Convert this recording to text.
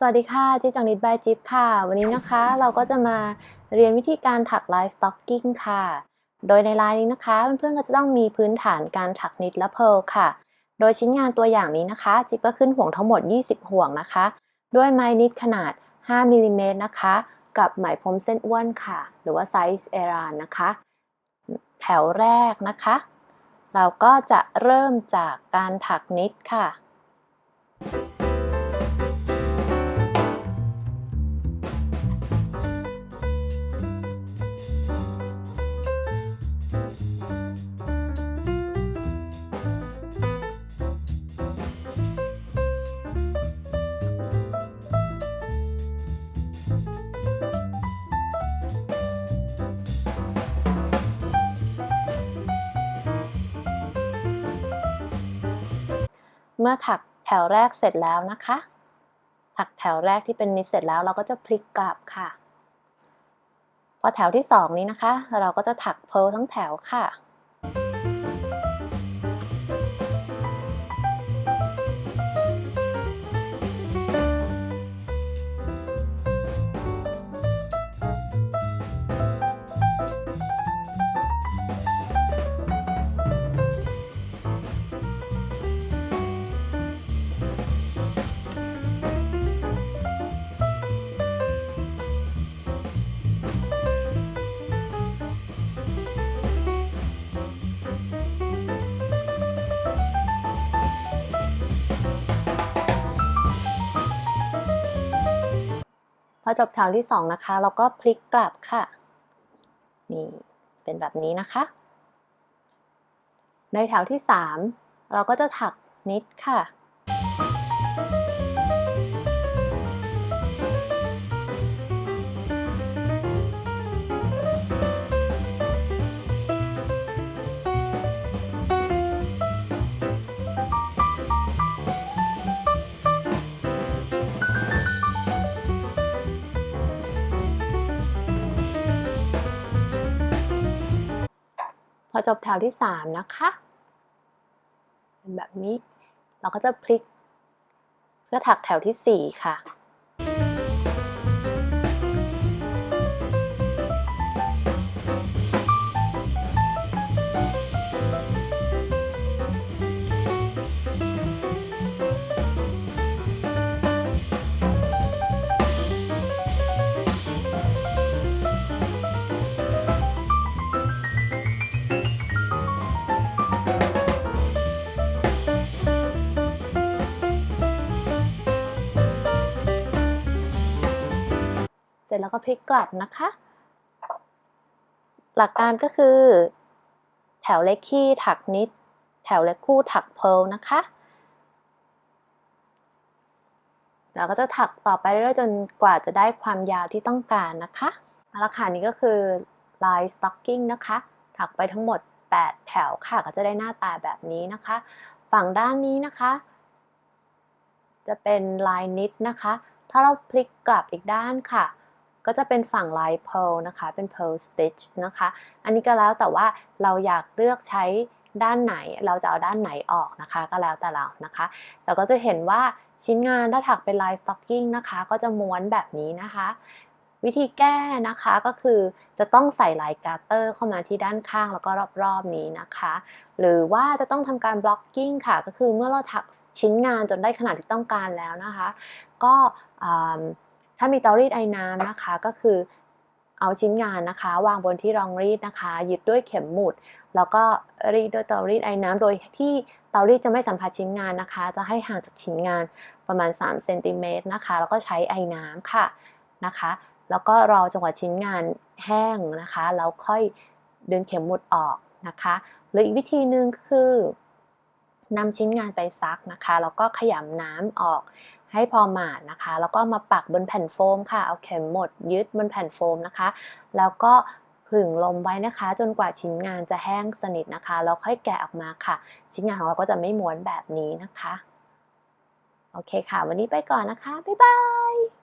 สวัสดีค่ะจิ๊จังนิดบายจิ๊บค่ะ วันนี้นะคะเราก็จะมาเรียนวิธีการถักลายสต็อกกิ้งค่ะ โดยในลายนี้นะคะเพื่อนๆก็จะต้องมีพื้นฐานการถักนิดและเพลค่ะ โดยชิ้นงานตัวอย่างนี้นะคะ จิ๊บก็ขึ้นห่วงทั้งหมด 20 ห่วงนะคะ ด้วยไม้นิดขนาด 5มิลลิเมตรนะคะ กับไหมพรมเส้นอ้วนค่ะ หรือว่าไซส์เอรานนะคะ แถวแรกนะคะ เราก็จะเริ่มจากการถักนิดค่ะ เมื่อถักแถวแรกเสร็จแล้วนะคะ ถักแถวแรกที่เป็นนิดเสร็จแล้วเราก็จะพลิกกลับค่ะ พอแถวที่สองนี้นะคะ เราก็จะถักเพร์ลทั้งแถวค่ะ อจบแถวที่สองนะคะ เราก็พลิกกลับค่ะ นี่เป็นแบบนี้นะคะ ในแถวที่สามเราก็จะถักนิดค่ะ อจบแถวที่สามนะคะเป็นแบบนี้เราก็จะพลิกเพื่อถักแถวที่สี่ค่ะ เสร็จแล้วก็พลิกกลับนะคะ หลักการก็คือ แถวเล็กขี้ถักนิด แถวเล็กคู่ถักเพร์ลนะคะเราก็จะถักต่อไปเรื่อยๆจนกว่าจะได้ความยาวที่ต้องการนะคะเอาละค่ะนี่ก็คือลายสต็อกกิ้งนะคะ ถักไปทั้งหมด 8 แถวค่ะก็จะได้หน้าตาแบบนี้นะคะ ฝั่งด้านนี้นะคะ จะเป็นลายนิดนะคะ ถ้าเราพลิกกลับอีกด้านค่ะ ก็จะเป็นฝั่งลาย pearl นะคะ เป็น pearl stitch นะคะ อันนี้ก็แล้วแต่ว่าเราอยากเลือกใช้ด้านไหน เราจะเอาด้านไหนออกนะคะ ก็แล้วแต่เรานะคะ เราก็จะเห็นว่าชิ้นงานถ้าถักเป็นลาย stocking นะคะ ก็จะม้วนแบบนี้นะคะ วิธีแก้นะคะก็คือจะต้องใส่ลายกาเตอร์เข้ามาที่ด้านข้างแล้วก็รอบๆนี้นะคะ หรือว่าจะต้องทำการ blocking ค่ะ ก็คือเมื่อเราถักชิ้นงานจนได้ขนาดที่ต้องการแล้วนะคะ ก็ ถ้ามีเตารีดไอ้น้ำนะคะก็คือเอาชิ้นงานนะคะ วางบนที่รองรีดนะคะยึดด้วยเข็มหมุด แล้วก็รีดด้วยเตารีดไอ้น้ำโดยที่เตารีดจะไม่สัมผัสชิ้นงานนะคะ จะให้ห่างจากชิ้นงานประมาณ3เซนติเมตรนะคะ แล้วก็ใช้ไอ้น้ำค่ะนะคะ แล้วก็รอจนกว่าชิ้นงานแห้งนะคะแล้วค่อยดึงเข็มหมุดออกนะคะหรืออีกวิธีหนึ่งคือนำชิ้นงานไปซักนะคะแล้วก็ขยำน้ำออก ให้พอหมาดนะคะ แล้วก็มาปักบนแผ่นโฟมค่ะ เอาเข็มหมดยึดบนแผ่นโฟมนะคะ แล้วก็ผึ่งลมไว้นะคะ จนกว่าชิ้นงานจะแห้งสนิทนะคะ แล้วค่อยแกะออกมาค่ะ ชิ้นงานของเราก็จะไม่ม้วนแบบนี้นะคะ โอเคค่ะ วันนี้ไปก่อนนะคะ บ๊ายบาย